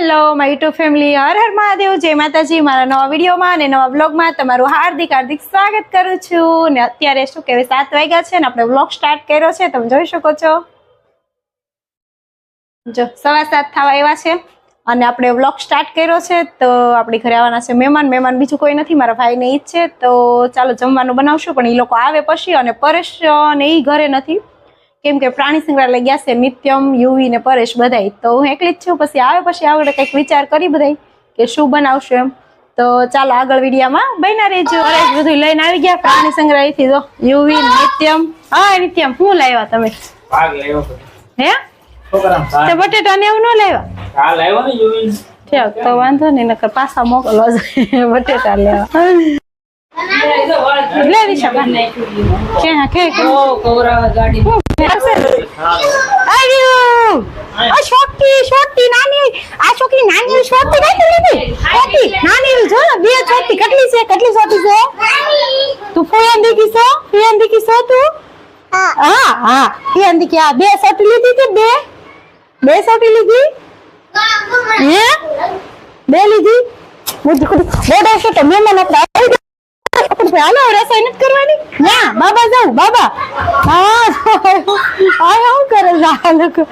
Hello my YouTube family હર હર મહાદેવ. જય માતાજી. મારા નવા વિડીયોમાં અને નવા બ્લોગમાં તમારું હાર્દિક હાર્દિક સ્વાગત કરું છું. ને અત્યારે શું કહેવાય? સાત વાગ્યા છે ને આપણે બ્લોગ સ્ટાર્ટ કર્યો છે. તમે જોઈ શકો છો. જો, સવા સાત થવા એવા છે. અને આપણે બ્લોગ સ્ટાર્ટ કર્યો છે. તો આપણી ઘરે આવવાના છે મહેમાન. મહેમાન બીજું કોઈ નથી. મારા ભાઈને ઈ જ છે તો ચાલો જમવાનું બનાવશું. પણ એ લોકો આવે પછી અને પરેશ ને એ ઘરે નથી. કેમ કે પ્રાણી સંગ્રહાલય ગયા છે નિત્યમ યુવી ને પરેશ બધાય. તો હું એકલી જ છું પછી આવે પછી આગળ કંઈક વિચાર કરી બધાય કે શું બનાવશું એમ. તો ચાલો આગળ વિડીયામાં બન્યા રહેજો. પરેશ બધું લઈને આવી ગયા પ્રાણી સંગ્રહાલયથી યુવી નિત્યમ. હા નિત્યમ શું લાવ્યા તમે? ભાગ હે? છોકરાને બટેટા ને એવું ન લાવ્યા? હા, લાવ્યો ને યુવી. તો વાંધો નહીં નકર પાછા મોકલો બટેટા લેવા. લે દિશા બા કે હા કે કે આવ્યું આ છોકરી છોકરી નાની આ છોકરી નાની છોકરી નથી લીધી છોકરી નાની જો ને બે છોકરી કેટલી છે કેટલી છોકરી છે તું ફોયન દીકી છો ફોયન દીકી છો તું હા હા ફોયન દીકી આ બે છોકરી લીધી કે બે બે છોકરી લીધી હે બે લીધી મુજી કુડી બોડા છે તો આપણે હાલો રસોઈ નથી કરવાની? ના બાબા જાઉં બાબા. હા હા શું કરે છે આ લોકો?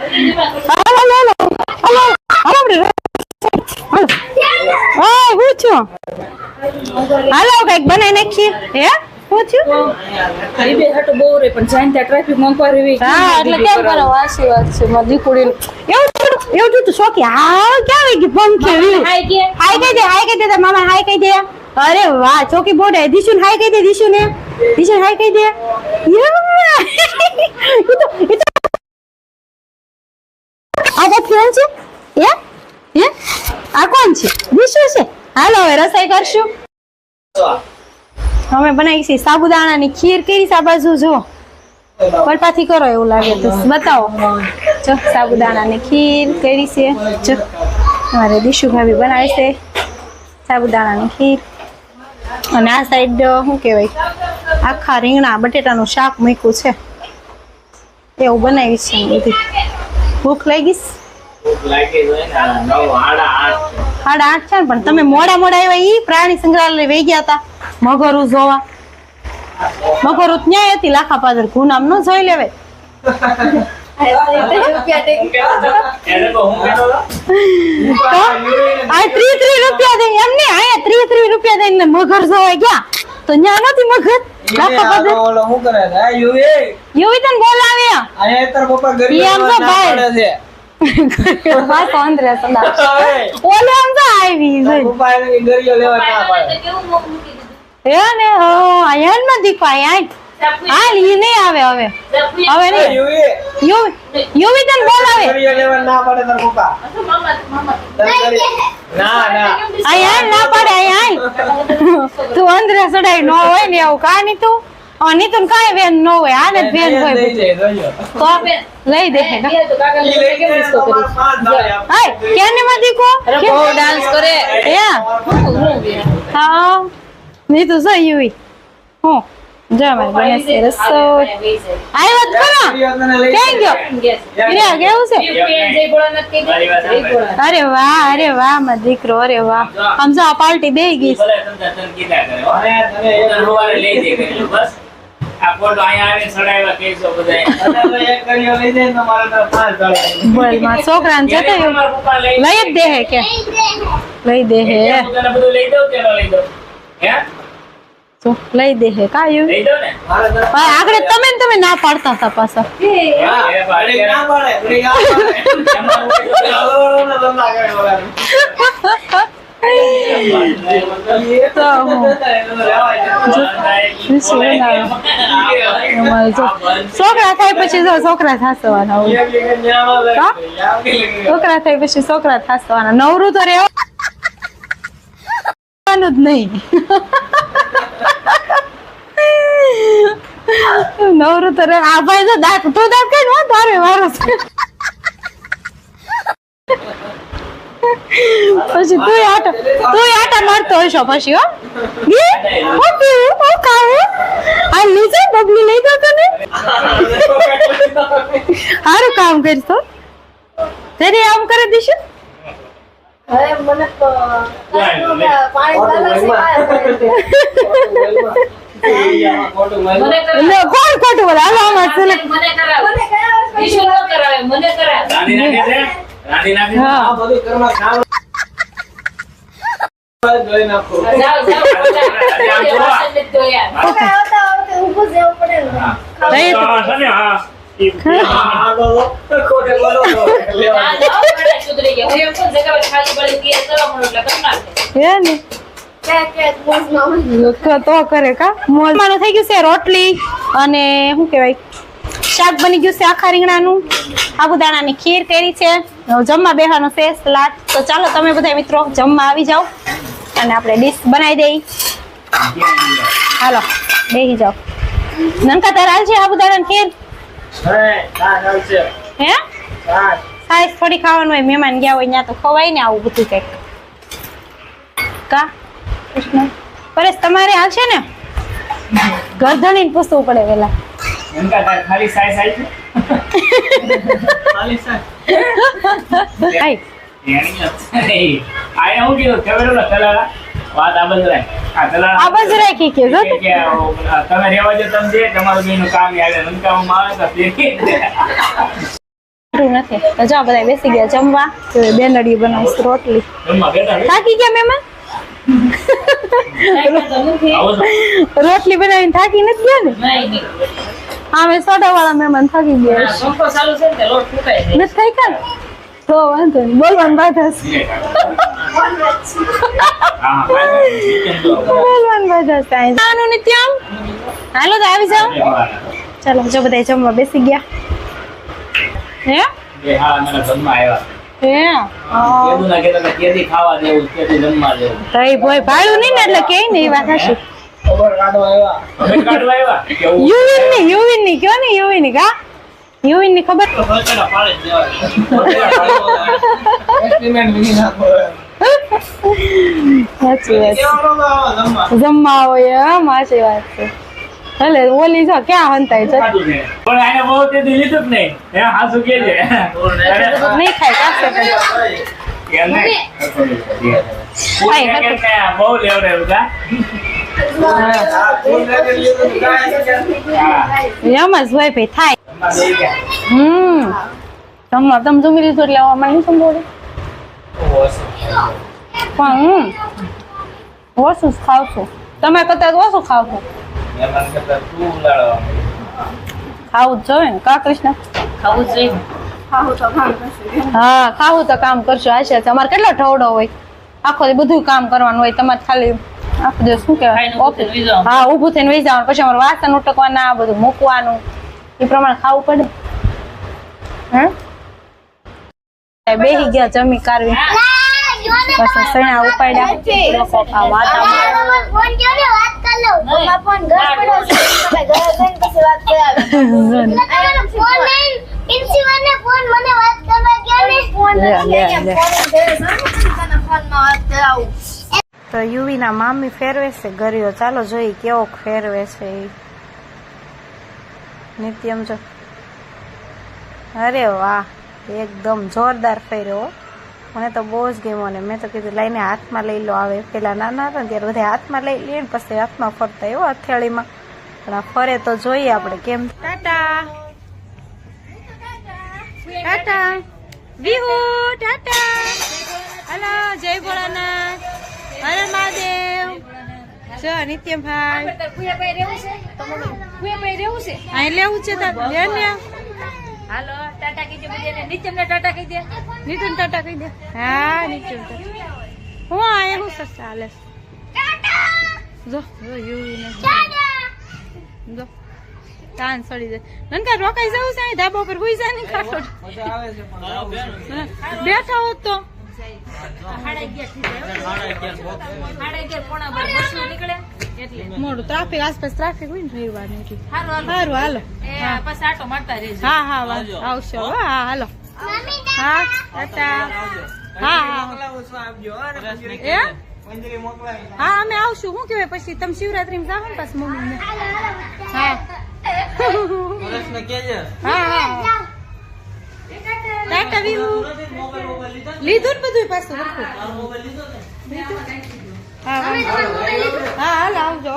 હાલો હાલો હાલો. હાલો આપણે રસોઈ- હાલો હા હું છું. હાલો કંઈક બનાવી નાખીએ. હે? હું છું? હા એટલે કેમ કરો વાસી વાત છે મારી દીકરી એવું એવું થયું તું શોખી. હા ક્યાં આવી ગઈ? પંખે હાય કહી. દે હાય કહી દે મામા હાય કહી દે. અરે વાહ, ચોકી બોડે દિશુન હાય કહી દે, દિશુને. દિશુન હાય કહી દે. યમ્મા. ઈ તો તો ફ્રેન્ડ છે? હે? હે? આ કોણ છે? દિશુ છે? હાલો, હવે રસોઈ કરશું. અમે બનાવી છે સાબુદાણાની ખીર. કેરી સાબાજુ જો પલપાથી કરો એવું લાગે તો. બતાવો. જો, સાબુદાણાની ખીર, કરી છે. જો, અમારે દિશુ ભાભી બનાવે છે સાબુદાણાની ખીર. અને આ સાઈડ શું કહેવાય? આખા રીંગણા બટેટાનું શાક મૂક્યું છે. એવું બનાવી છે બધી. ભૂખ લઈ છે? ભૂખ લાગી હોય ને, નવ, સાડા આઠ. છે. પણ તમે મોડા મોડા આવ્યા એ પ્રાણી સંગ્રહાલય વહી ગયા હતા મગરું જોવા. મગરું ન્યાય હતી લાખા પાદર ગુનામ ન જોઈ લેવે મગર જોવા ગયા. તો ન્યા નથી મગર? શું કરે યુવી, યુવી તને બોલાવ્યા અહીંયા તારા પપ્પા ગરીબ છે. બસ અંદરે સદા ઓલે આમ તો આવી તારા પપ્પા એને ગરીઓ લેવા ના પાડે. હે ને હો આયા ન દીકો આયા. હાલ ઈ નહીં આવે હવે. હવે નહીં. યુવી, યુવી તને બોલાવે. ના પડે તાર પપ્પા. ના, ના. આયા ના પડે આયા. તું અંદરે સડાઈ ન હોય ને એવું કા ની તું આ ની તું કાંઈ વેન ન હોય આને જ વેન હોય. તો લઈ દે. હાય કેને માં દીકો બહુ ડાન્સ કરે. હે? હા ની તો સહી યુવી. હું. જા બને છે ગરીઓ ક્યાં જાય. ગયો રે કેવું છે વાત. અરે વાહ અરે વાહ દીકરો અરે વાહ આમ જો આ પાર્ટી દઈ ગઈ છોકરા સવારે લઈ માં જ દે હે કે લઈ દે હે બધું લઈ દઉં કે લઈ દઉં? તો લઈ દે હે કાયું હા આગળ તમે ને તમે ના પાડતા હતા પાછા. ભાઈ છોકરા થાય પછી જો છોકરા થાસવાના છોકરા થાય પછી છોકરા થાસવાના. નવરું તો રહેવાનું જ નહીં. નવરું તો આ ભાઈ તો દાંત તું દાંત કઈ નો તારે વારો પછી તું આટા તું આટા મારતો હશો પછી હો. ઈ? હું પીવું હું આ નીચે બબલી નહીં દો તને. સારું કામ કરીશ તો તેરી આમ કરી દઈશું મને તો પાણી લે, કોણ ખોટું બોલે? હાલો આમાં છે મને કરાવે. ઈશુ ન કરાવે મને કરાવે. રાની નાખી છે? રાની નાખી? હા. આ બધું કર્મ ખાવ. ખાલી તો- કરે કા? મોલમાનું થઈ ગયું છે રોટલી અને શું કહેવાય? શાક બની ગયું છે આખા રીંગણાનું. આબુદાણાની ખીર કરી છે. જમવા બેહવાનું છે સલાડ. તો ચાલો તમે બધા મિત્રો જમવા આવી જાઓ અને આપણે ડીશ બનાવી દઈ. હાલો બેહી જાઓ. નંકા તારા છે સાબુદાણાની ખીર? હે, સાઈઝ થોડી ખાવાનું હોય મહેમાન ગયા હોય ત્યાં તો ખવાય ને આવું બધું કંઈક. કા? કૃષ્ણ પરેશ તમારે હાલ છે ને ગરધણીને પૂછવું પડે વેલા એમકા તારે ખાલી size આવી છે? ખાલી સાહેબ. આય એની જ છે. આયા હું કીધું ખબર ઓલા તલાળા? વાત આ બદલાય. આ તલાળા- આ બાજુ રાખી કે જો કે- કે આ તમે રહેવા દો તમે જે તમારું બેયનું કામ યાદ આવે. નનકામાં આવે તો તે- જરૂર નથી તો જો બધા બેસી ગયા જમવા તો એ બેનડી બનાવીશ રોટલી જમવા બેઠા છે? થાકી ગયા મહેમાન રોટલી બનાવીને થાકી નથી ગયા ને? હા મેં સોડા વાળા મહેમાન થાકી ગયા નથી થઈ ગયા તો વાંધો નહીં બોલવાનું બાધા છે. હા, હા, weekend તો આવો. બોલવાનું છે અહીં જવાનું નિત્યમ હાલો તો આવી જાઓ. ચાલો જો બધા જમવા બેસી ગયા. હે? હા કેદી જમવા હશે આવ્યા. જમવા. જમવા. હોય એમ સાચી વાત છે. ભલે ઓલી જો ક્યાં હંતાય છે છે. પણ આને બહુ તે લીધું જ નહીં હે હાસુ કે છે નહીં ખાય કાશે પણ. એમ નહીં. ખાય, કે કે બહુ છે? હા. જ હોય ભાઈ થાય હમ જમવા તમે જમી લીધું એટલે અમારે નહીં સંભળે પણ હમ ઓછું જ ખાવ છું તમે કદાચ ઓછું ખાવ છો મહેમાન કરતા તું ઉલાળવા ખાવું જ જોઈએ ને કા કૃષ્ણ ખાવું જ જોઈએ. હા ખાવું તો કામ કરશું આશા છે અમારે કેટલો ઠવડો હોય આખો દી બધું કામ કરવાનું હોય તમારે ખાલી આખો દિવસ શું કહેવાય. હા ઊભું થઈને વહી જવાનું પછી અમારે વાસણ ઉટકવાના આ બધું મૂકવાનું એ પ્રમાણે ખાવું પડે હે બેહી ગયા જમી કારવી પછી સણા ઉપાડ્યા લોકો આ વાતા તો યુવીના મામી ફેરવે છે ગરીઓ ચાલો જોઈ કેવો ફેરવે છે ઈ. નિત્યમ જો. અરે વાહ એકદમ જોરદાર ફેર્યો હો. મને તો બહુ જ ગમ્યો ને મેં તો કીધું લઈને હાથમાં લઈ લો. આવે પેલા નાના હતા ને ત્યારે બધા હાથમાં લઈ લઈએ ને પછી હાથમાં ફરતા એવો હથેળીમાં પણ આ ફરે તો જોઈએ આપણે કેમ? Tata. Tata. Vihu tata. Hello જય ભોળાનાથ. હરે મહાદેવ. જો નિત્યમભાઈ. અહીં લેવું છે તાર? લે ને. હાલો ટાટા કીધે બધાને. નીચેમને ટાટા કહી દે નીચે ટાટા કહી દે હા નીચે હું આ એવું સર ચાલે. જો જો યુવી ને જો. તાન સડી જાય. નનકા રોકાઈ જવું છે અહીં ધાબા પર હુઈ જાય ને ખાટો મજા આવે છે પણ. બેઠા હોત તો. સાડા અગિયાર થઈ જાય સાડા અગિયાર પોણા બાર બસો નીકળે. મોડું ટ્રાફિક આસપાસ ટ્રાફિક હોય ને રવિવાર એટલે સારું હાલો પછી આટો મારતા રહેજો. હા હા વાંધો આવશો હો, હા. હાલો. હા ટાટા. હા હા. એ હા અમે આવશું. શું કહેવાય? પછી તમે શિવરાત્રી જાઓ ને પાછું મમ્મી હા. હા હા. ટાટા? લીધું ને? બધું પાછું. હા હા હાલ આવજો